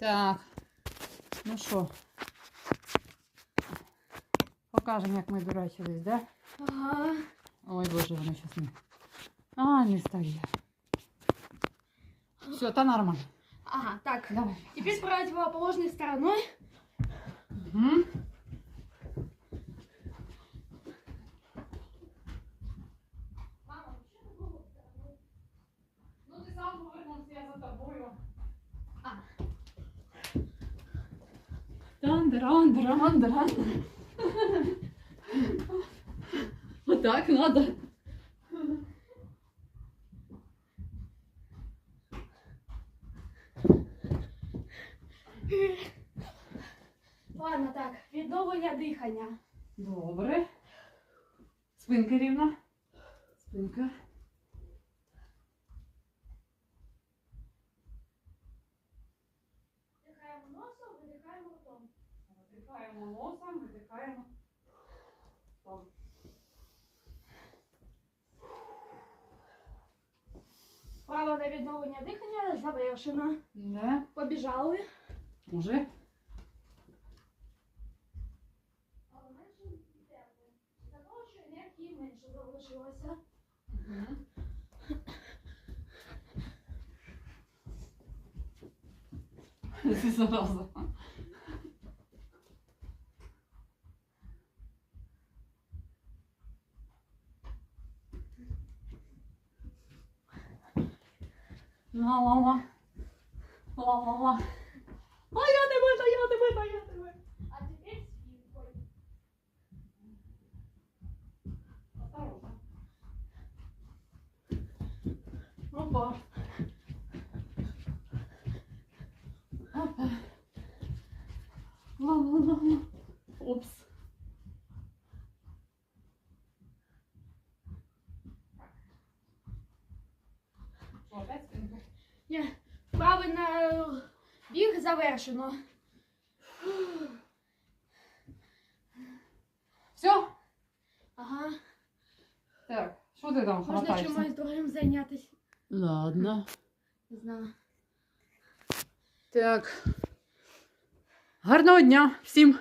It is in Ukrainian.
Так. Ну що? Покажемо, як ми дурачились, да? Ага. Ой, боже, воно зараз не. А, не стає. Все, та нормально. Ага, так. Давай. Теперь противоположной стороной. Угу. Дан-дан-дан-дан. Вот так надо. Ладно, так. Відновлення дихання. Добре. Спинка рівна. Спинка. Вдихаємо носом, видихаємо ртом. Видихаємо носом, видихаємо. Право на відновлення дихання завершено. Да. Побіжали. Уже? Але менше темпу. Для того, що енергії менше залишилося. Мгм. Це зараза. Lá, lá, lá. Lá, lá, lá. wah. Olha depois, olha depois, olha depois. Opa. lá, lá, lá, Ups. Ні, правильно біг завершено. Все? Ага. Так, що ти там Можна хватаєшся? чимось другим зайнятися. Ладно. Не знаю. Так. Гарного дня всім!